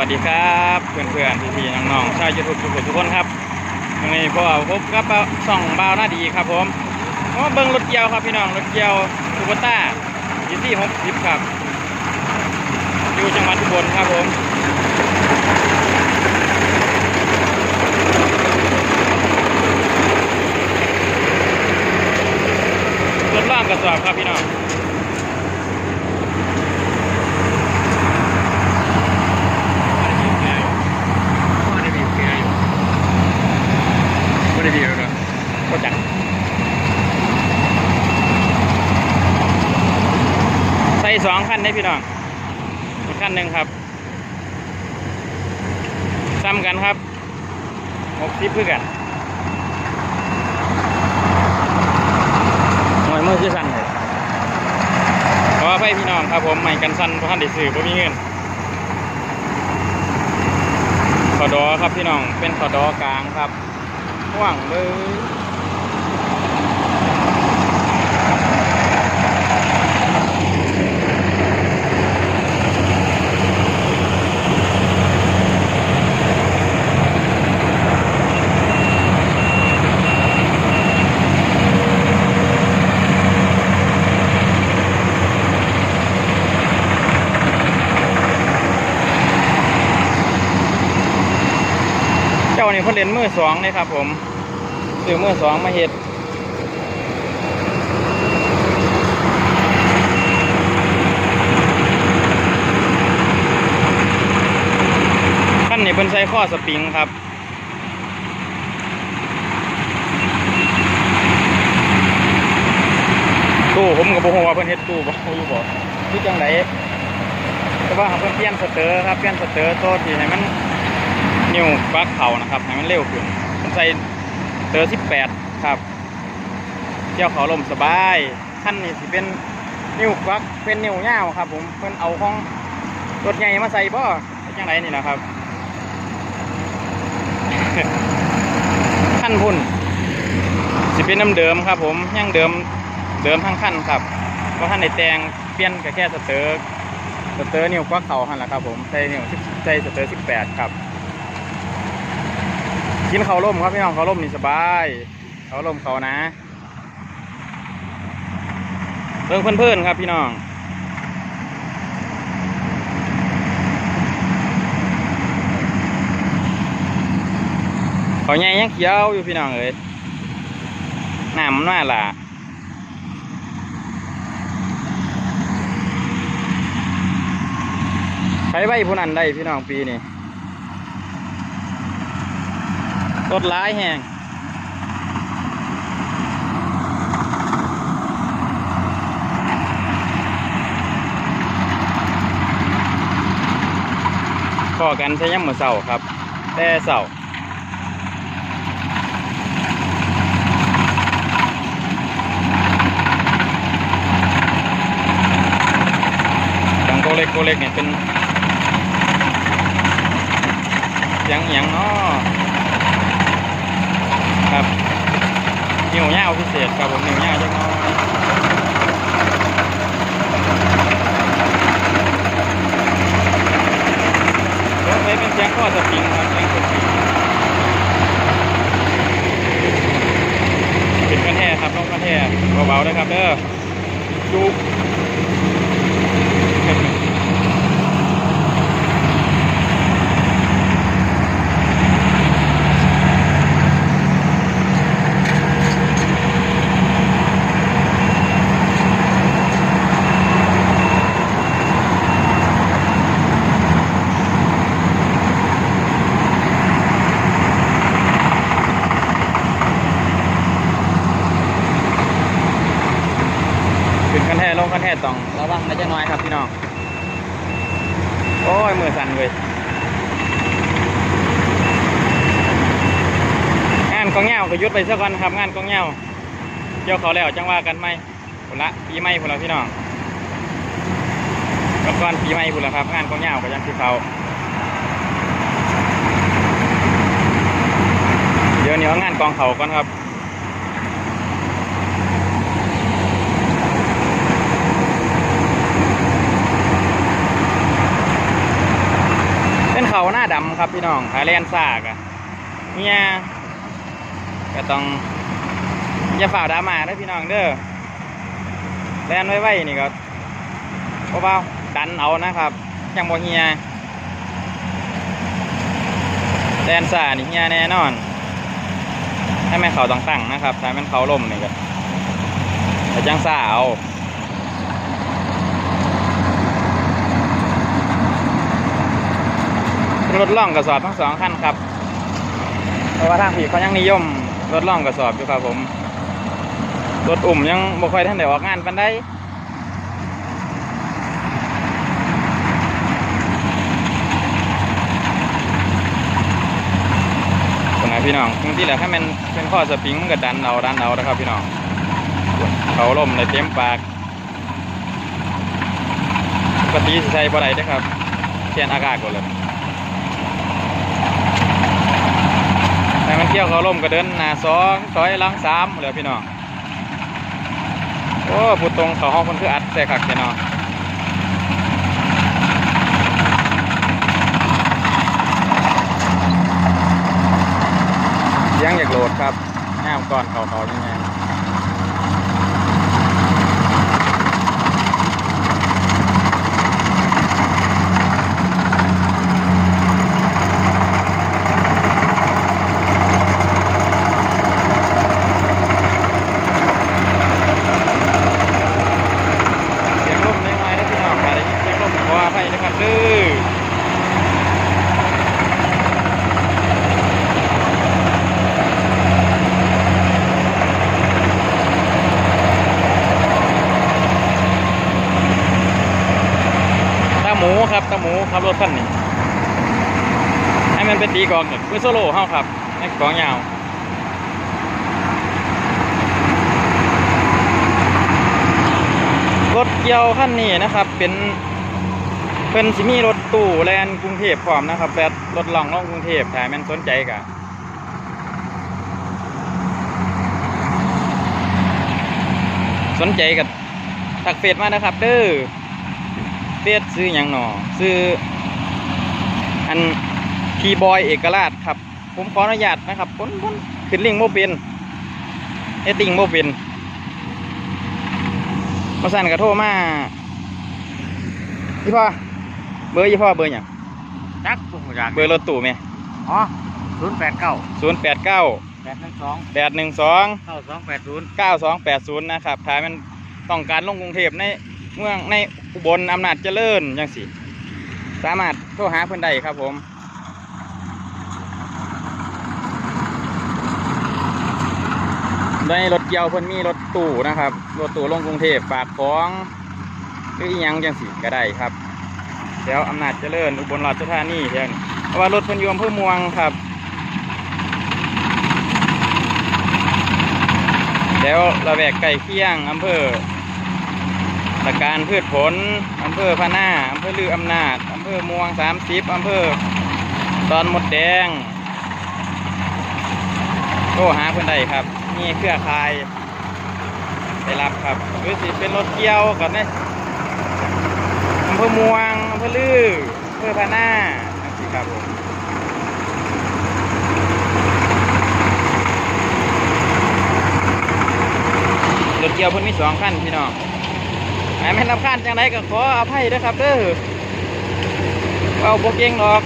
วัสดีครับเพื่อนๆพี่ๆน้องๆชาวยูทูบทุกคนทุกคนครับวันนี้พวกเราพบกับช่องบ่าวหน้าดีครับผมมาเบิ้งรถเกียวครับพี่น้องรถเกียวทูโบต้ายีซี่หกสิบครับ อยู่จังหวัดอุบลครับผมรถล่างกระสอบครับพี่น้อง ไม่ได้บีบแกอยู่ไม่ได้บีบเลย ก็จังใส่สองคัน ได้พี่น้องอีกคันหนึ่งครับ ซ้ำกันครับหกสิบเพื่อกันหน่วยมือที่สั่นเลยขออภัยพี่น้องครับผมใหม่กันสั่นเพราะท่านได้ซื้อเพราะมีเงินขอดอครับพี่น้องเป็นขอดอกลางครับว่างเลยานี่เพิ่นเล่นมือสองเลยครับผมซื้อมือสองมาเฮ็ดขั้นนี้เพิ่นใส่ข้อสปริงครับตู้ผมกับบ่ฮู้ว่าเพิ่นเฮ็ดตู้บ่อยู่บ่ที่จังไดแต่ว่าเพิ่นเปลี่ยนสเตอร์ครับเปลี่ยนสเตอร์โตที่ให้มัน นิ้วปลั๊กเข่านะครับให้มันเร็วขึ้นผมใส่เตอร์สิบแปดครับเที่ยวเขาลมสบายขั้นนี้สิเป็นนิ้วปลั๊กเป็นนิ้วยาวครับ ผมเพิ่นเอาของรถใหญ่มาใส่บ่ยังไงนี่นะครับขั้นพุ่นสิเป็นน้ำเดิมครับ ผมยังเดิมเดิมทั้งขั้นครับเพราะท่านในแตงเปลี่ยนก็แค่สเตอร์สเตอร์นิ้วปลั๊กเข่าหันแหละครับผมใส่นิ้วใส่สเตอร์สิบแปดครับ กินเขาวร่มครับพี่น้องเขาวร่มนี่สบาย เขาวร่มเขานะเรื่องเพื่อนๆครับพี่น้องเขาใหญ่ยังเขียวอยู่พี่น้องเอ้ยน้ำมันว่าละใช้ใบผู้นั้นได้พี่น้องปีนี้ ร ถร้ายแหงพอกันใช้ย่ำมือเสาครับ แต่เสาดังโกเล็กโกเล็กเนี่ยเป็นเสียงย่างเนาะ ครับนิ้วเงาวพิเศษครับผมนิ้วเงาวจังน้อยรถไฟเป็นเสียงข้อสปริงครับเสียงสปริงเป็นกันแท้ครับน้องกันแท้เบาๆนะครับเด้อดูขึ้นกั ลงกันแท้ต้องระวังนะจ๊ะน้อยครับพี่น้อง โอ้ย มือสั่นเลยงานกองเงาก็ยุดไปสักวันครับ งานกองเงาเกี่ยวเขาแล้วจังว่ากันไหมผลละปีใหม่ผลละพี่น้องก่อนก่อนปีใหม่ผลละครับ งานกองเงาก็ยังที่เขาเดี๋ยวนี้เอางานกองเขาก่อนครับ เป็นเขา เขาหน้า ดำครับพี่น้องหาแลนซากอะเนี่ยก็ต้องอย่าฝ่าดามาเด้อพี่น้องเด้อแลนไว้ไว้นี่ก็เพราะว่าดันเอานะครับยังบ่เฮียแลนซ่านี่เฮียแน่นอนให้แม่เขาต้องตั้งนะครับถ้าแม่เขาล่มนี่ก็แต่จังซ่าเอา รถล่องกระสอบทั้งสองคันครับ เพราะว่าทางผีเขายังนิยมรถล่องกระสอบอยู่ครับผม รถอุ่มยังบ่ค่อยท่านได้ออกงานปันได้ตรงไหนพี่น้องบางทีแหละถ้ามันเป็นข้อสปริงมันก็ดันเอาดันเอานะครับพี่น้อง เขาล่มในเต็มปากปกติสิใช้บ่ได้เด้อครับเทียนอากาศก่อนเลย แต่มันเที่ยวเขาล่มก็เดินหน้าสองถอยหลังสามเหลยพี่น้องโอ้พูดตรงเขาห้องมันคืออัดใส่ขักแค่นอนยังอยากโหลดครับง่มก่อนเขาเขายังไงเสียงลมได้ไหมนะพี่น้องค่ะได้ยินเสียงลมขออภัยนะครับดื้อตาหมูครับ ตาหมูขับรถคันนี้ให้มันเป็นตีกองหนึ่งเพื่อโซโล่เฮาครับให้กองยาวรถเกียวคันนี้นะครับ เป็นเป็นสิมีรถตู้แลนกรุงเทพพร้อมนะครับแบบรถล่องล่องกรุงเทพถ้าแมันสนใจกะสนใจกับทักเฟซมานะครับเด้อ ฟซซื้อหยังหนอซื้อ อันพีบอยเอกราชครับ ผมขออนุญาตนะครับพ้นพ้นขึ้นลิงก์โมเป็นเอติงโมเป็นมาสั่นกระโทรมายี่พ่อเบอร์ยี่พ่อเบอร์หยังจักบุกจากเบอร์รถตู้ไหมอ๋อศูนย์แปดเก้าศูนย์แปดเก้าแปดหนึ่งสองแปดหนึ่งสองเก้าสองแปดศูนย์เก้าสองแปดศูนย์นะครับถ้ามันต้องการลงกรุงเทพในเมืองใน อุบลอำนาจเจริญยังสิสามารถโทรหาเพื่อนได้ครับผมในรถเกี่ยวเพิ่นมีรถตู้นะครับ รถตู้ลงกรุงเทพฝากของหรือยังจังสิก็ได้ครับแถวอำนาจเจริญอุบลราชธานีแถวนี้เพราะว่ารถเพิ่นยู่อำเภอมืองครับแถวระแวกใกล้เคียงอำเภอ ตะการพืชผลอำเภอพะนาอำเภอลืออำนาจอำเภอม่วงสามสิบอำเภอตอนมดแดงโทรหาเพื่อนใดครับมีเครือข่ายไปรับครับหรือสิเป็นรถเกี่ยวกับเนี่อำเภอม่วงอำเภอลืออำเภอพะนาสิครับผมรถเกี่ยวเพิ่นมีสองขั้นพี่น้อง แม่นลำคันจังไรก็ขออภัยด้วยครับเด้อเอาโบเก่งหรอก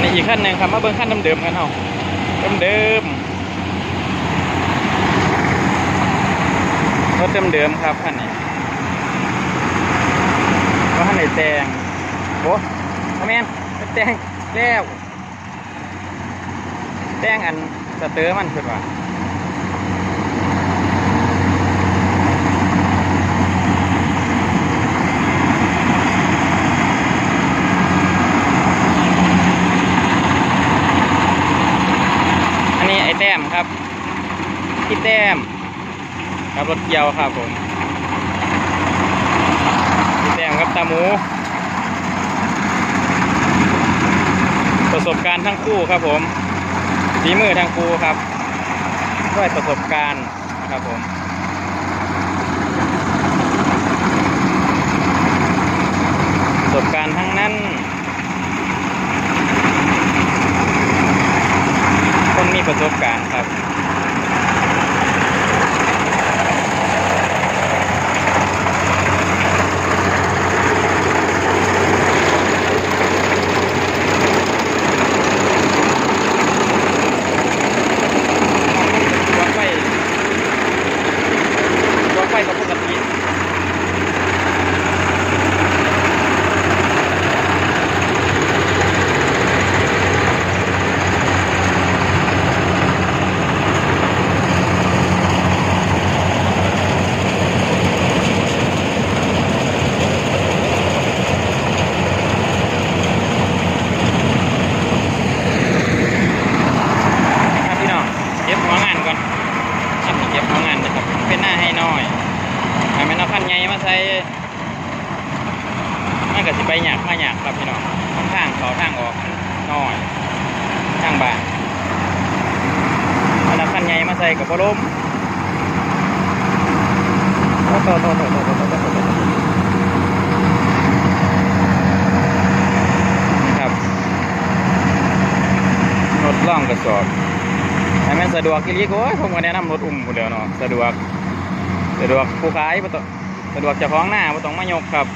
นี่อีกขั้นหนึ่งครับมาเบิ่งขั้นเดิมๆกันเนาเดิมๆรถเดิมๆครับคันนี้ว่าคันไหนแตงโอ้พ่อแม่นแตงแล้ว แตงอันสเตอร์มันคือว่าอันนี้ไอ้แต้มครับพี่แต้มครับรถเกียวครับผมพี่แต้มครับตาหมู ประสบการณ์ทั้งคู่ครับผม ฝีมือทางครูครับ ด้วยประสบการณ์นะครับผมประสบการณ์ทั้งนั้น คนมีประสบการณ์ครับั่งบ่านเอาละขั้นใหญ่มาใส่กับพอล้มโอ้โหโอ้โหโอ้โหโอ้โหนะครับรถล่องกระสอบถ้ามันสะดวกกี่ลีโอ้ยผมก็แนะนำรถอุ้มคนเดียวเนาะ สะดวก สะดวกผู้ขายสะดวกจะคล้องหน้าม่ต้องมายกครับ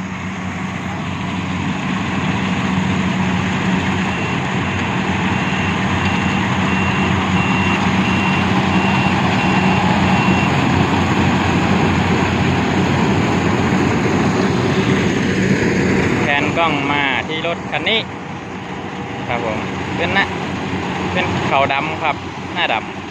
คันนี้ ครับผมเป็นหนะเป็นเขาดำครับ หน้าดำ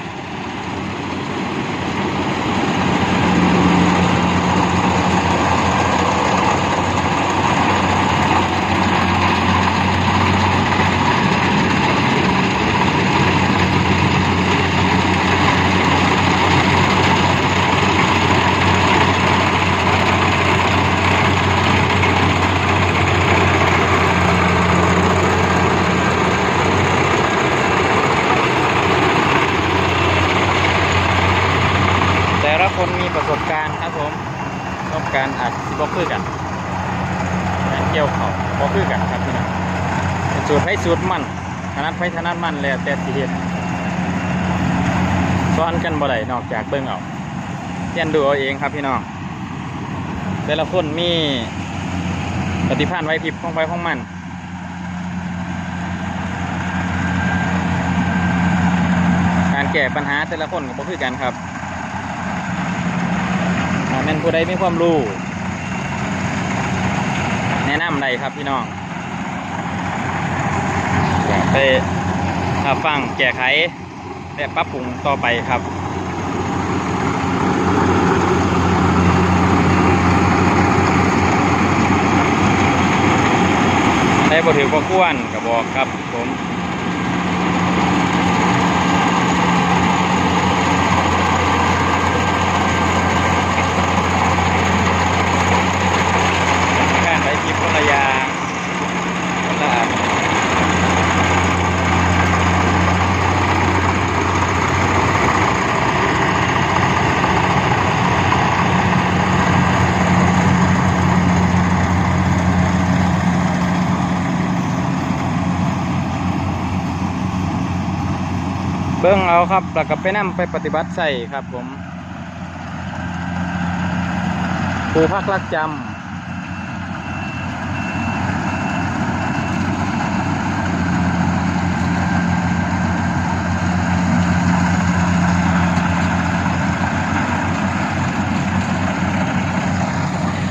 แต่ละคนมีประสบการณ์ครับผมประสบการณ์อาจสิบ่คือกันการเกี่ยวเขาบ่คือกันครับพี่น้องเป็น สูตรให้สูตรมันถนัดไปถนัดมันแล้วแต่สิเฮ็ดซ้อนกันบ่ได้นอกจากเบิ่งเอาเรียนดูเอาเองครับพี่น้องแต่ละคนมีปฏิภาณไว้พิบของไปของมันการแก้ปัญหาแต่ละคนก็บ่คือกันครับแม่นผู้ใดมีความรู้แนะนำได้ครับพี่น้อง ไปรับฟังแก้ไขและปรับปรุงต่อไปครับได้บทถือบ่ควรก็บอกครับผม การไปคลิปคนละอย่างคนละอันเบิ้งเอา ครับแล้วก็ไปนำไปปฏิบัติใส่ครับผมครูพักรักจำ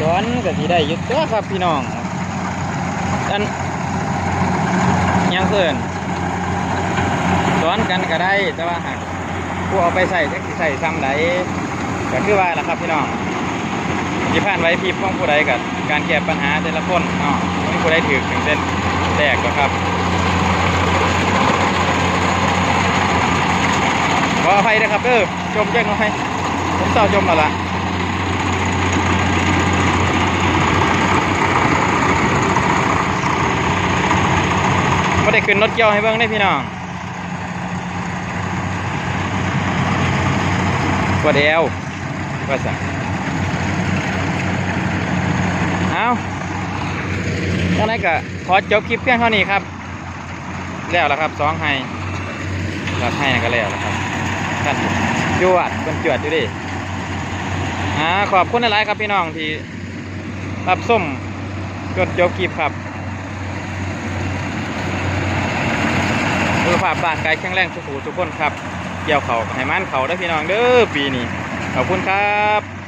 สอนก็สิได้ยึดตัวครับพี่น้องอันยังเพื่อน สอนกันก็ได้ แต่ว่าหากผู้เอาไปใส่จักใส่ซ้ำใดก็คือว่าล่ะครับพี่น้องสิผ่านไว้พริบของผู้ใดกับการแก้ปัญหาแต่ละคนเนาะมีผู้ใดถือถึงเส้นแตกก็ครับขออภัยนะครับเด้อจมเจ้งน้อยผมเศร้าจมมาละไม่ได้ขึ้นรถเกี่ยวให้เบิ่งได้พี่น้อง กดเอวว่าสั่งเอาดังนั้นก็ขอจบคลิปเพียงเท่านี้ครับ แล้วละครับสองไฮครับให้ก็แล้วละครับท่านจวดเป็นจวดอยู่ดิอ่าขอบคุณหลายครับพี่น้องที่รับส้มจดจบคลิปครับสุขภาพร่างกายแข็งแรงสุขุทุกคนครับ กี่ยวเขาให้มันเขาได้พี่น้องเด้อปีนี้ขอบคุณครับ